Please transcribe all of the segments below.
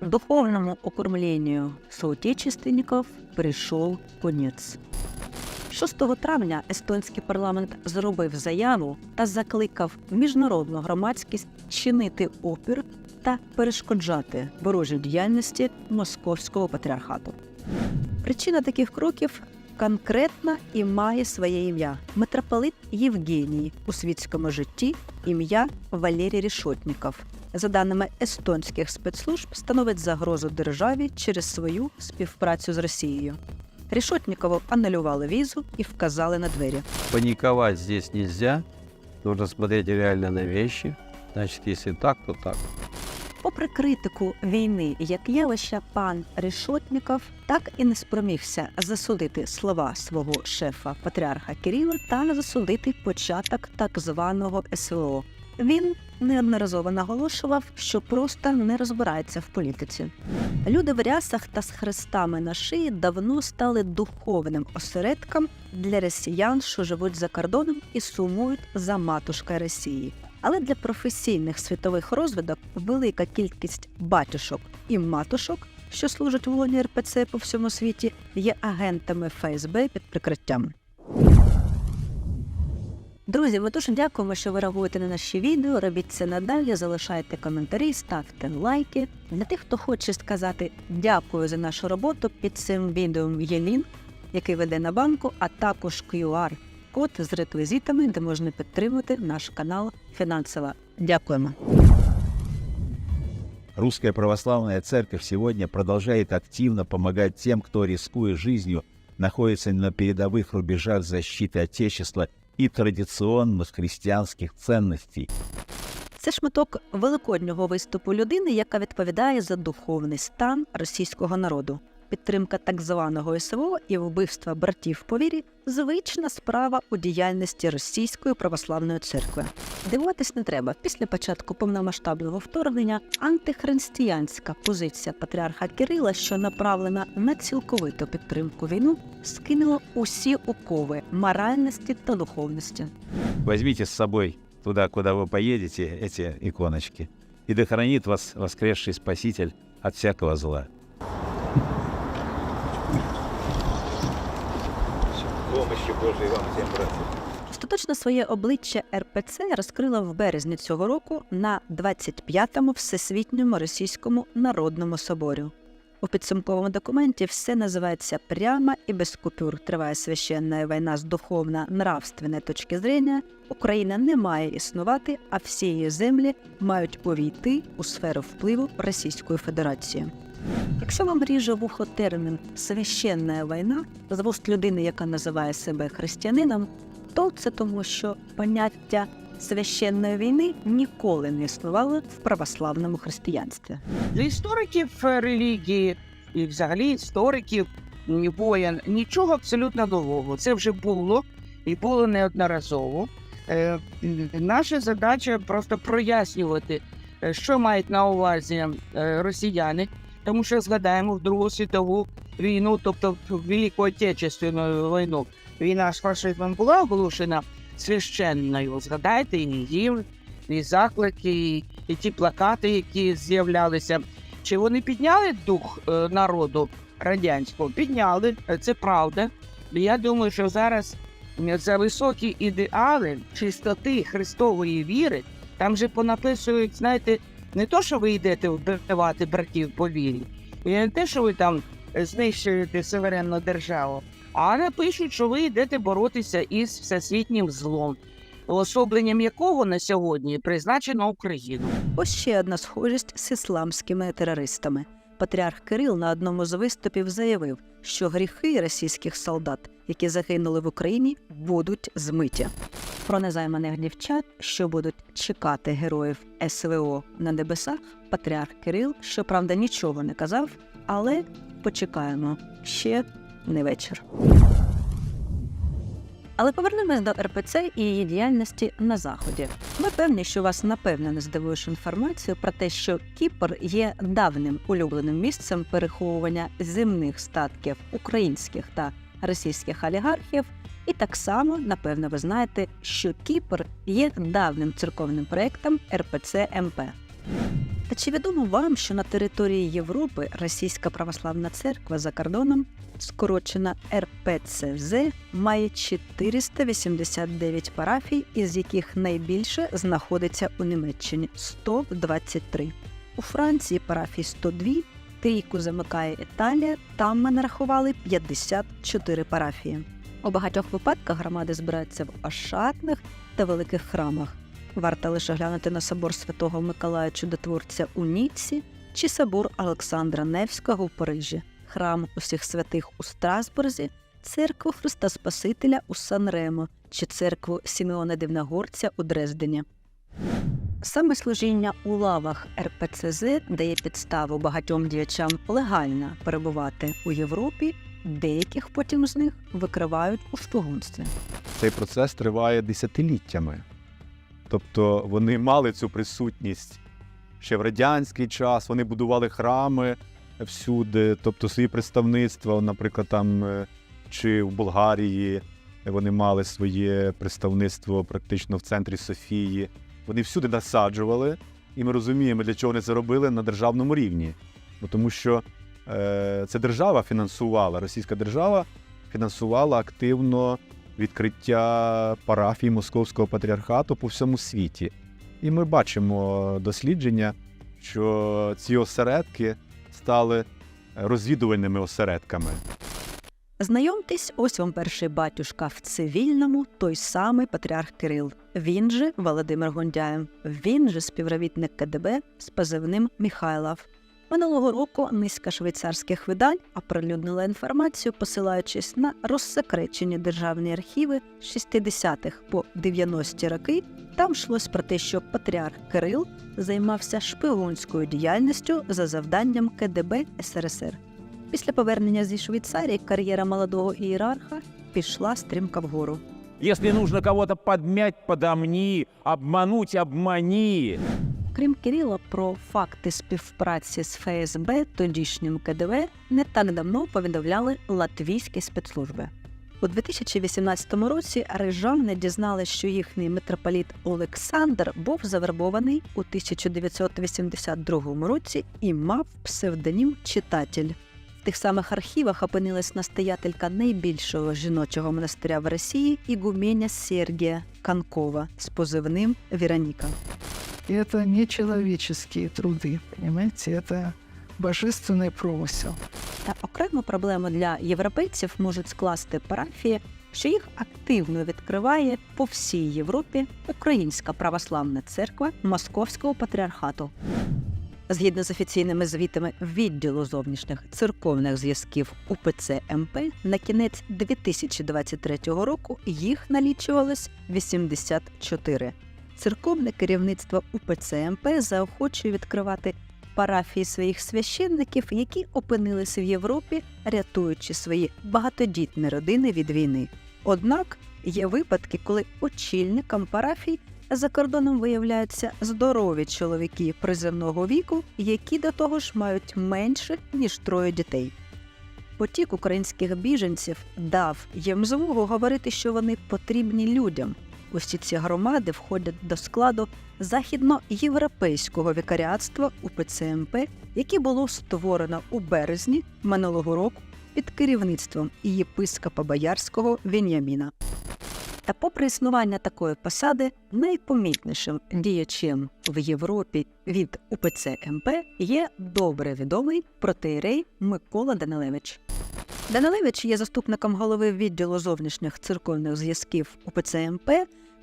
Духовному окормлению соотечественников прийшов конець. 6 травня естонський парламент зробив заяву та закликав міжнародну громадськість чинити опір та перешкоджати ворожій діяльності московського патріархату. Причина таких кроків конкретна і має своє ім'я. Митрополит Євгеній у світському житті ім'я Валерій Рішотніков. За даними естонських спецслужб, становить загрозу державі через свою співпрацю з Росією. Рішотнікову анулювали візу і вказали на двері. Паниковать здесь нельзя. Нужно смотреть реально на вещи. Значит, если так, то так. Попри критику війни як явища, пан Рішотніков так і не спромігся засудити слова свого шефа патріарха Кирила та засудити початок так званого СВО. Він неодноразово наголошував, що просто не розбирається в політиці. Люди в рясах та з хрестами на шиї давно стали духовним осередком для росіян, що живуть за кордоном і сумують за матушкою Росії. Але для професійних світових розвідок велика кількість батюшок і матушок, що служать в лоні РПЦ по всьому світі, є агентами ФСБ під прикриттям. Друзі, ми дуже дякуємо, що ви реагуєте на наші відео. Робіть це надалі, залишайте коментарі, ставте лайки. Для тих, хто хоче сказати дякую за нашу роботу, під цим відео є лінк, який веде на банку, а також QR код з реквізитами, де можна підтримати наш канал фінансово. Дякуємо. Русская православная церковь сегодня продолжает активно помогать тем, кто, рискуя жизнью, находится на передовых рубежах защиты Отечества и традиционных християнських ценностей. Це шматок великоднього виступу людини, яка відповідає за духовний стан російського народу. Підтримка так званого СВО і вбивства братів по вірі звична справа у діяльності Російської православної церкви. Дивуватись не треба. Після початку повномасштабного вторгнення антихристиянська позиція патріарха Кирила, що направлена на цілковиту підтримку війну, скинула усі окови моральності та духовності. Возьмите с собой туда, куда вы поедете, эти иконочки, и да хранит вас воскресший Спаситель от всякого зла. Помощи Божией вам всем, братья. Остаточно своє обличчя РПЦ розкрила в березні цього року на 25-му Всесвітньому Російському народному соборі. У підсумковому документі все називається прямо і без купюр. Триває священна війна з духовно-нравственної точки зрення. Україна не має існувати, а всі її землі мають увійти у сферу впливу Російської Федерації. Якщо вам ріже вухо термін священна війна з вуст людини, яка називає себе християнином, то це тому, що поняття священної війни ніколи не існувало в православному християнстві. Для істориків е, релігії і взагалі істориків воєн нічого абсолютно нового. Це вже було і було неодноразово. Е, наша задача просто прояснювати, е, що мають на увазі росіяни, тому що згадаємо в Другу світову війну, тобто Велику Отечественну війну. Війна з фашизмом була оголошена священною. Згадайте і їм, і заклики, і, ті плакати, які з'являлися. Чи вони підняли дух е, народу радянського? Підняли, це правда. Я думаю, що зараз за високі ідеали чистоти Христової віри там же понаписують, знаєте, не то, що ви йдете вбивати братів по вірі, і не те, що ви там знищуєте суверенну державу, а напишуть, що ви йдете боротися із всесвітнім злом, уособленням якого на сьогодні призначено Україну. Ось ще одна схожість з ісламськими терористами. Патріарх Кирил на одному з виступів заявив, що гріхи російських солдат, які загинули в Україні, будуть змиті. Про незайманих дівчат, що будуть чекати героїв СВО на небесах, патріарх Кирил, щоправда, нічого не казав, але почекаємо ще не вечір. Але повернемось до РПЦ і її діяльності на заході. Ми певні, що вас напевно не здивуєш інформацію про те, що Кіпр є давним улюбленим місцем переховування земних статків українських та російських олігархів. І так само, напевно, ви знаєте, що Кіпр є давним церковним проектом РПЦ МП. Та чи відомо вам, що на території Європи Російська православна церква за кордоном, скорочена РПЦЗ, має 489 парафій, із яких найбільше знаходиться у Німеччині 123. У Франції парафій 102, трійку замикає Італія, там ми нарахували 54 парафії. У багатьох випадках громади збираються в ошатних та великих храмах. Варто лише глянути на собор святого Миколая Чудотворця у Ніцці чи собор Олександра Невського у Парижі, храм усіх святих у Страсбурзі, церкву Христа Спасителя у Сан-Ремо чи церкву Сімеона Дивногорця у Дрездені. Саме служіння у лавах РПЦЗ дає підставу багатьом діячам легально перебувати у Європі, деяких потім з них викривають у шпигунстві. Цей процес триває десятиліттями. Тобто вони мали цю присутність ще в радянський час, вони будували храми всюди, тобто свої представництва, наприклад, там е, чи в Болгарії вони мали своє представництво практично в центрі Софії. Вони всюди насаджували, і ми розуміємо, для чого вони це робили на державному рівні. Бо тому що е, це держава фінансувала, російська держава фінансувала активно відкриття парафій Московського патріархату по всьому світі. І ми бачимо дослідження, що ці осередки стали розвідувальними осередками. Знайомтесь, ось вам перший батюшка в цивільному, той самий патріарх Кирил. Він же Володимир Гондяєв, він же співробітник КДБ з позивним Михайлов. Минулого року низка швейцарських видань оприлюднила інформацію, посилаючись на розсекречені державні архіви з 60-х по 90-ті роки. Там йшлось про те, що патріарх Кирил займався шпигунською діяльністю за завданням КДБ СРСР. Після повернення зі Швейцарії кар'єра молодого ієрарха пішла стрімко вгору. Если нужно кого-то подмять, подомни, обмануть, обмани. Крім Кирила, про факти співпраці з ФСБ, тодішнім КДВ, не так давно повідомляли латвійські спецслужби. У 2018 році рижани дізналися, що їхній митрополіт Олександр був завербований у 1982 році і мав псевдонім читатель. В тих самих архівах опинилась настоятелька найбільшого жіночого монастиря в Росії Ігуменя Сергія Канкова з позивним Віроніка. И это не человеческие труды, понимаете, это божественный промысел. Та окрему проблему для європейців можуть скласти парафії, що їх активно відкриває по всій Європі Українська православна церква Московського патріархату. Згідно з офіційними звітами відділу зовнішніх церковних зв'язків УПЦ МП, на кінець 2023 року їх налічувалось 84. Церковне керівництво УПЦ МП заохочує відкривати парафії своїх священників, які опинилися в Європі, рятуючи свої багатодітні родини від війни. Однак є випадки, коли очільникам парафій за кордоном виявляються здорові чоловіки приземного віку, які до того ж мають менше ніж троє дітей. Потік українських біженців дав їм змогу говорити, що вони потрібні людям. Усі ці громади входять до складу західноєвропейського вікаріатства УПЦ МП, яке було створено у березні минулого року під керівництвом єпископа Боярського Веняміна. Та попри існування такої посади, найпомітнішим діячем в Європі від УПЦ МП є добре відомий протеєрей Микола Данилевич. Данилевич є заступником голови відділу зовнішніх церковних зв'язків УПЦ МП.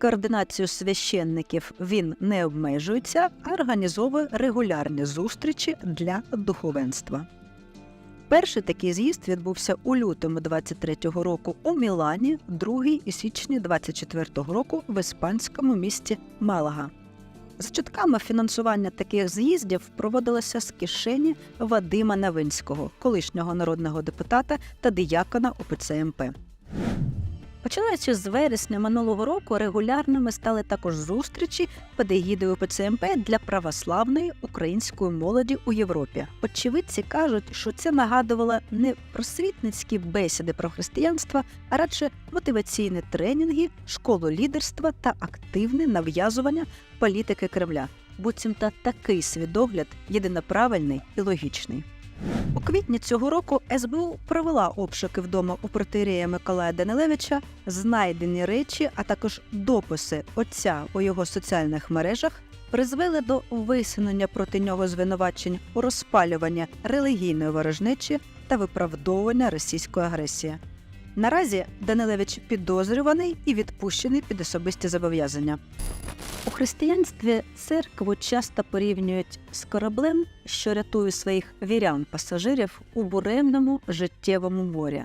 Координацію священників він не обмежується, а організовує регулярні зустрічі для духовенства. Перший такий з'їзд відбувся у лютому 23-го року у Мілані, другий у січні 24-го року в іспанському місті Малага. За чутками фінансування таких з'їздів проводилося з кишені Вадима Навинського, колишнього народного депутата та диякона УПЦ МП. Починаючи з вересня минулого року, регулярними стали також зустрічі під егідою ПЦМП для православної української молоді у Європі. Очевидці кажуть, що це нагадувало не просвітницькі бесіди про християнство, а радше мотиваційні тренінги, школу лідерства та активне нав'язування політики Кремля. буцімто такий свідогляд єдиноправильний і логічний. У квітні цього року СБУ провела обшуки вдома у протирія Миколая Данилевича, знайдені речі, а також дописи отця у його соціальних мережах призвели до висунення проти нього звинувачень у розпалюванні релігійної ворожнечі та виправдовування російської агресії. Наразі Данилевич підозрюваний і відпущений під особисті зобов'язання. У християнстві церкву часто порівнюють з кораблем, що рятує своїх вірян-пасажирів у буремному життєвому морі.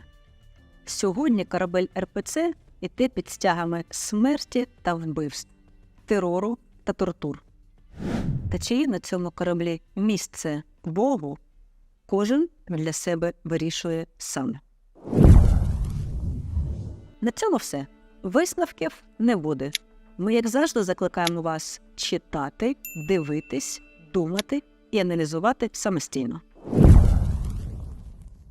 Сьогодні корабель РПЦ іде під стягами смерті та вбивств, терору та тортур. Та чи є на цьому кораблі місце Богу, кожен для себе вирішує сам. На цьому все. Висновків не буде. Ми, як завжди, закликаємо вас читати, дивитись, думати і аналізувати самостійно.